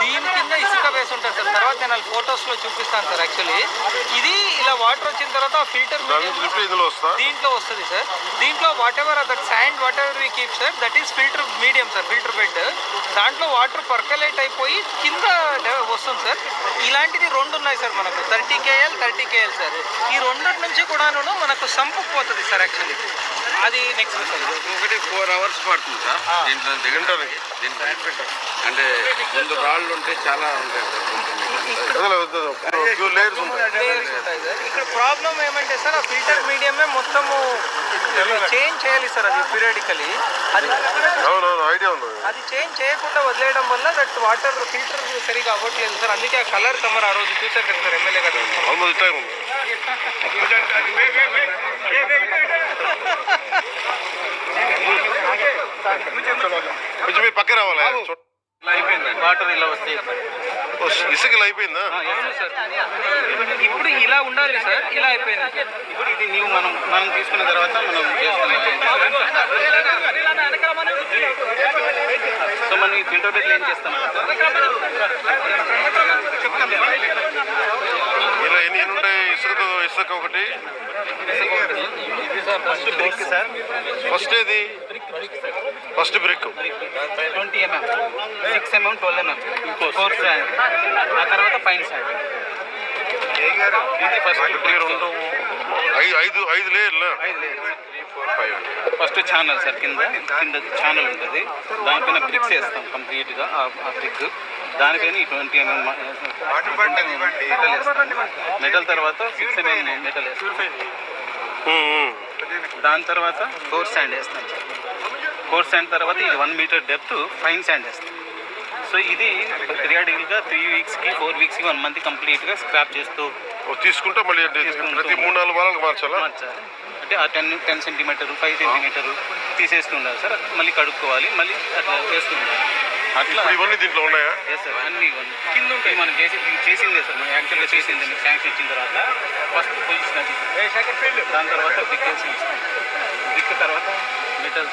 దీని కింద ఉంటుంది సార్. తర్వాత నేను ఫొటోస్లో చూపిస్తాను సార్ యాక్చువల్లీ ఇది ఇలా వాటర్ వచ్చిన తర్వాత ఫిల్టర్ దీంట్లో వస్తుంది సార్. దీంట్లో whatever that sand whatever we keep sir that is filter medium sir filter bed దాంట్లో వాటర్ పర్కలేట్ అయిపోయి కింద వస్తుంది సార్. ఇలాంటిది రెండు ఉన్నాయి సార్ మనకు. Thirty KL thirty KL sir ఈ రెండు నుంచి కూడాను మనకు సంపు పోతుంది సార్ యాక్చువల్లీ అది నెక్స్ట్ సార్. ఒకటి ఫోర్ అవర్స్ పడుతుంది సార్. దీంట్లో దిగడానికి దీంట్లో. అంటే ముందు రాళ్ళు ఉంటే చాలా ఉంటాయి ఇక్కడ ప్రాబ్లం ఏమంటే సార్ ఆ ఫిల్టర్ మీడియమే మొత్తము చేంజ్ చేయాలి సార్ అది పీరియడికలీ అది ఐడియా ఉంది. అది చేంజ్ చేయకుండా వదిలేయడం వల్ల దట్ వాటర్ ఫిల్టర్ సరిగా అవ్వట్లేదు సార్. అందుకే ఆ కలర్ కమర్ ఆ రోజు చూసారు కదా సార్ ఎమ్మెల్యే గారు. మీరు పక్క రావాలి. వాటర్ ఇలా వస్తాయి ఓ, ఇసుక ఇలా అయిపోయిందా? ఇప్పుడు ఇలా ఉండాలి సార్ ఇలా అయిపోయింది. ఇప్పుడు ఇది నీవు మనం మనం తీసుకున్న తర్వాత మనం చేస్తున్నాం సో మనం ఫిల్టర్ బెడ్లు ఏం చేస్తాం? ఇలా ఎన్ని ఎన్ని ఉంటాయి? ఇసుకతో ఇసుక ఒకటి. ఇది sir first brick sir first brick. Twenty mm six mm twelve mm four stand ఆ తర్వాత ఫైన్ స్టాండ్ ఇది ఫస్ట్ రెండు ఐదు ఐదు ఐదు లేయర్లా. ఫస్ట్ ఛానల్ సార్ కింద కింద ఛానల్ ఉంటుంది. దానిపైన బ్రిక్స్ వేస్తాం కంప్లీట్గా ఆ బ్రిక్ దానిపైన ఈ ట్వంటీ ఎంఎం మెటల్ వేస్తాం. మెటల్ తర్వాత సిక్స్ ఎంఎం మెటల్ వేస్తాం. దాని తర్వాత కోర్ శాండ్ వేస్తాం సార్. కోర్ శాండ్ తర్వాత ఇది one metre depth fine sand వేస్తాం. సో ఇది పీరియాడికల్గా త్రీ వీక్స్కి ఫోర్ వీక్స్కి వన్ మంత్ కంప్లీట్గా స్క్రాప్ చేస్తూ తీసుకుంటే మళ్ళీ. ప్రతి మూడు నాలుగు వారాలకు మార్చాలా? మార్చాలి. అంటే ఆ ten ten centimetre five centimetre తీసేస్తుండాలి sir. మళ్ళీ కడుక్కోవాలి మళ్ళీ అట్లా వేస్తుండాలి. అట్లా ఇవన్నీ దీంట్లో ఉన్నాయా? ఎస్ సార్ అన్ని ఇవన్నీ. కింద ఉంటాయి మనం చేసి చేసిందే సార్. మనం యాక్చువల్గా చేసింది మీకు శాంక్షన్ ఇచ్చిన తర్వాత ఫస్ట్ పొజిషన్ అది దాని తర్వాత వేసి ఇస్తాం. బ్రిక్ తర్వాత మెటల్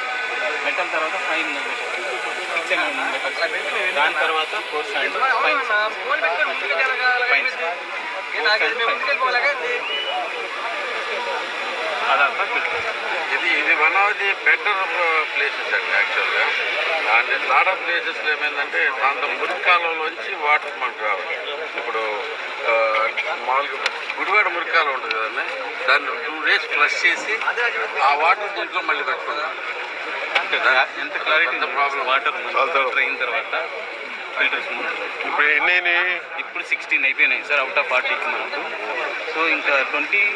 మెటల్ తర్వాత ఫైన్ మెటల్ దాని తర్వాత ఫోర్ సైడ్ ఫైన్ ఫైన్ అదంతా ఇది ఇది one of the better places అండి యాక్చువల్గా అండ్ లాట్ ఆఫ్ ప్లేసెస్లో ఏమైందంటే దాంతో మురికాలంలోంచి వాటర్ మనకు రావాలి ఇప్పుడు uh, మామూలుగా గుడివాడ మురికాలం ఉంటుంది కదండి దాన్ని డేస్ ఫ్లష్ చేసి ఆ వాటర్ దీంట్లో మళ్ళీ పెట్టుకున్నాం. ఎంత క్లారిటీ ప్రాబ్లం వాటర్ అయిన తర్వాత ఫిల్టర్స్ ఇప్పుడు ఎన్ని? ఇప్పుడు సిక్స్టీన్ అయిపోయినాయి సార్ అవుట్ ఆఫ్ ఫార్టీకి మనకు సో ఇంకా ట్వంటీ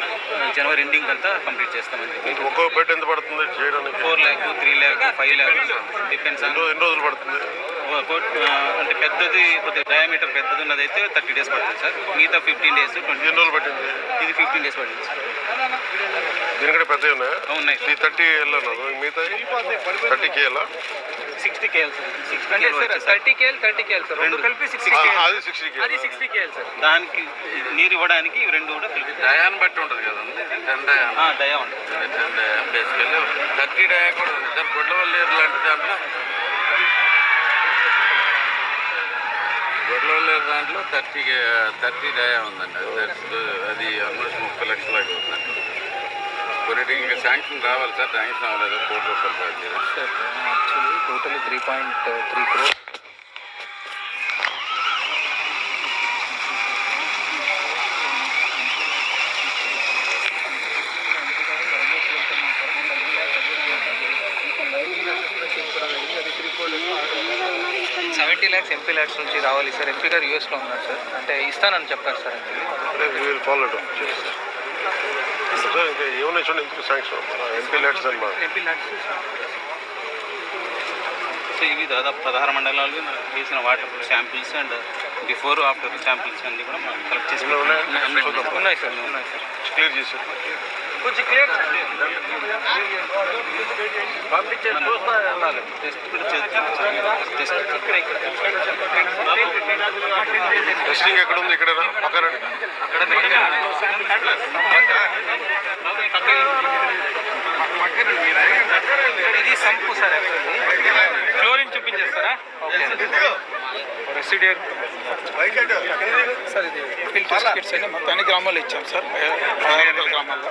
జనవరి ఎండింగ్ అంతా కంప్లీట్ చేస్తామని చెప్పి. ఒక్కో బెడ్ ఎంత పడుతుంది చేయడానికి? Four lakh three lakh five lakh depends ఎన్ని రోజు- ఎన్ని రోజులు పడుతుంది? అంటే పెద్దది కొద్దిగా డయామీటర్ పెద్దది ఉన్నది అయితే థర్టీ డేస్ పడుతుంది సార్. మిగతా ఫిఫ్టీన్ డేస్ ట్వంటీ ఎన్ని రోజులు పట్టింది? ఇది ఫిఫ్టీన్ డేస్ పడుతుంది సార్. దీనికంటే పెద్దవి ఉన్నాయా? ఈ థర్టీ వెళ్ళాను మిగతా thirty Kela sixty KL sir. Sixty sir thirty KL thirty KL sir. రెండు రెండు. కలిపి సిక్స్టీ అది సిక్స్టీ కే అది సిక్స్టీ కేఎల్ సార్. దానికి నీరు ఇవ్వడానికి ఇవి రెండు కూడా కలిపి. డయాన్ బట్టి ఉంటుంది టెన్ ఆ, దయా ఉంటుంది టెన్ బేసికల్లీ. థర్టీ డయా కూడా ఉంది. సార్ గొడ్లవల్లి లేరు లాంటి దాంట్లో దాంట్లో థర్టీ థర్టీ డయా ఉందండి. అది ఆల్మోస్ట్ ముప్పై లక్షలకు ఉందండి. కొన్నిటికి ఇంకా శాంక్షన్ రావాలి సార్. శాంక్షన్ అవ్వలేదు కోటి రూపాయలు sir actually total three point three crore seventy lakhs MP lakhs నుంచి రావాలి సార్ ఎంపీ గారు యూఎస్లో ఉన్నారు సార్ అంటే ఇస్తానని చెప్పారు సార్ ఫాలో ఇంకా ఏమన్నా చూడండి ఎందుకు శాంక్షన్ ఎంపీ ల్యాక్స్ అనమాట ఎంపీ ల్యాక్స్ సో ఇవి దాదాపు పదహారు మండలాలు చేసిన water samples and before after samples అన్ని కూడా మనం కలెక్ట్ చేసి. ఉన్నాయి సార్ ఉన్నాయి సార్ క్లియర్ చేసి కొంచెం క్లియర్ టెస్ట్ కూడా చేస్తాం టెస్ట్ టెస్టింగ్ ఎక్కడ ఉంది ఇక్కడేనా పక్కన ఇది sump sir chlorine procedure sir ఇది ఫీల్డ్ టెస్ట్ కిట్స్ అని మొత్తం అన్ని గ్రామాల్లో ఇచ్చాం సార్. పదహారు గ్రామాల్లో.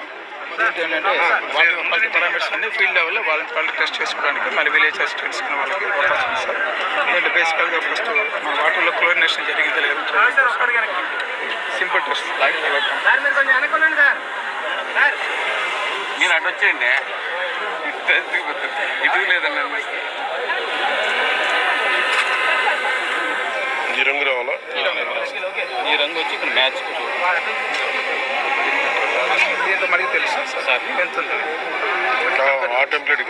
దీంట్లో ఏంటంటే వాళ్ళ మల్టీ పారామీటర్స్ అన్ని ఫీల్డ్ లెవెల్లో వాళ్ళని వాళ్ళు టెస్ట్ చేసుకోవడానికి మళ్ళీ విలేజ్ అసిస్టెంట్స్ వాళ్ళకి అవకాశం ఉంది సార్. దీంట్లో బేసికల్గా ఫస్ట్ మన వాటర్లో క్లోరినేషన్ జరిగిందా లేదా సింపుల్ టెస్ట్ మీరు అటు వచ్చేయండి. ఇటు లేదండి. ఈ రంగు రావాలా? ఈ రంగు వచ్చి ఇక్కడ మ్యాచ్ దీంట్లో మనకి తెలుసు సార్ ఎంత ఉంది ఆ టెంప్లెట్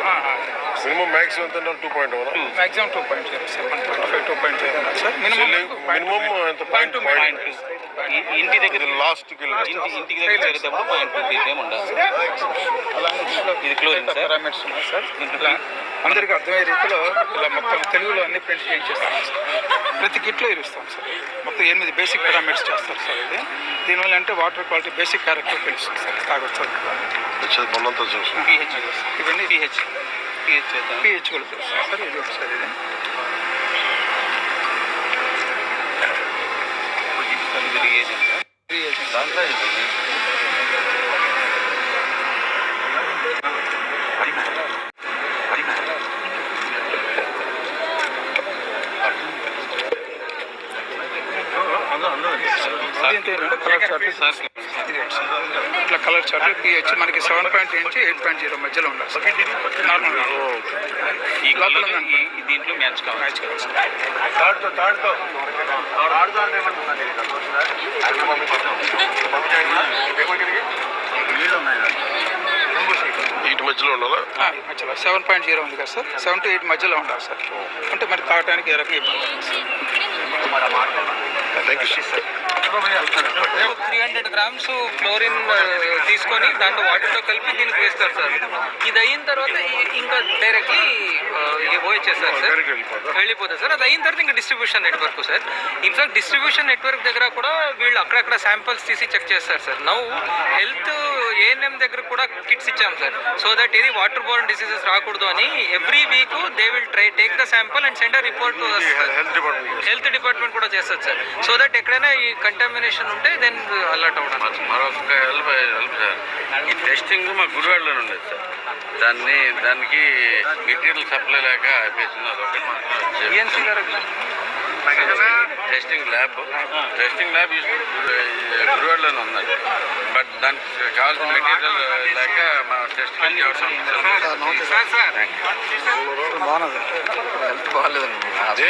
మినిమం మ్యాక్స్ ఎంత two point maximum two point sir one five two point sir minimum minimum ఎంత? పాయింట్ పాయింట్ ఇంటి దగ్గర లాస్ట్కి ఇంటి ఇంటికి దగ్గర చేరేటప్పుడు పాయింట్ టూ ఏమి ఉండదు అలాగే ఇది క్లోరిన్ సార్ పారామీటర్స్ ఉన్నాయి సార్ అందరికీ అర్థమయ్యే రీతిలో ఇలా మొత్తం తెలుగులో అన్ని ప్రింట్ చేయించేస్తాం సార్. ప్రతి కిట్లో ఇరుస్తాం సార్. మొత్తం ఎనిమిది బేసిక్ పారామీటర్స్ చేస్తారు సార్ ఇది. దీనివల్ల అంటే వాటర్ క్వాలిటీ బేసిక్ క్యారెక్టర్ తెలుస్తుంది సార్ తాగొచ్చు పిహెచ్ ఇవన్నీ పిహెచ్ పిహెచ్ పిహెచ్ కూడా తెలుస్తుంది సార్ ఇది ఒకటి సార్ ఇది. దాంట్లో దీంతో ఏంటంటే కలర్ చార్ట్ సార్ ఇది ఒకటి సార్. ఇట్లా కలర్ చార్ట్ పిహెచ్ మనకి సెవెన్ పాయింట్ నుంచి ఎయిట్ పాయింట్ జీరో మధ్యలో ఉండాలి. సార్ నార్మల్గా ఈ లోపల దీంట్లో మ్యాచ్ కావాలి. మ్యాచ్ మధ్యలో ఉండాలా? సెవెన్ పాయింట్ జీరో ఉంది కదా సార్ సెవెన్ టు ఎయిట్ మధ్యలో ఉండాలి సార్ అంటే మరి తాగడానికి ఏ రకంగా ఇబ్బంది? Thank you sir three hundred grams chlorine తీసుకొని దాంట్లో వాటర్తో కలిపి దీనికి వేస్తారు సార్. ఇది అయిన తర్వాత ఇంకా డైరెక్ట్లీ పోయిచ్చేస్తారు సార్. వెళ్ళిపోతుంది సార్. అది అయిన తర్వాత ఇంకా distribution network sir. In fact distribution network దగ్గర కూడా వీళ్ళు అక్కడక్కడ శాంపిల్స్ తీసి చెక్ చేస్తారు సార్. నౌ హెల్త్ ఏఎన్ఎం దగ్గర కూడా కిట్స్ ఇచ్చాం సార్. సో దట్ ఇది వాటర్ బోర్న్ డిసీజెస్ రాకూడదు అని every week they will try take the sample and send report health department health department కూడా చేస్తుంది సార్. సో దట్ ఎక్కడైనా ఈ కంటామినేషన్ ఉంటే దెన్ అలర్ట్ అవ్వడానికి. మరొక హెల్ప్ హెల్ప్ సార్ ఈ టెస్టింగ్ మా గుడివాడలోనే ఉండేది సార్. దాన్ని దానికి మెటీరియల్ సప్లై లేక ఆపేసింది అదొకటి మాత్రం గారు టెస్టింగ్ ల్యాబ్ టెస్టింగ్ ల్యాబ్ గుడివాడలోనే ఉందండి బట్ దానికి కావాల్సిన మెటీరియల్ లేక మా టెస్టింగ్ చేయడం సార్ సార్ బాగున్నది హెల్త్ బాగాలేదండి అదే?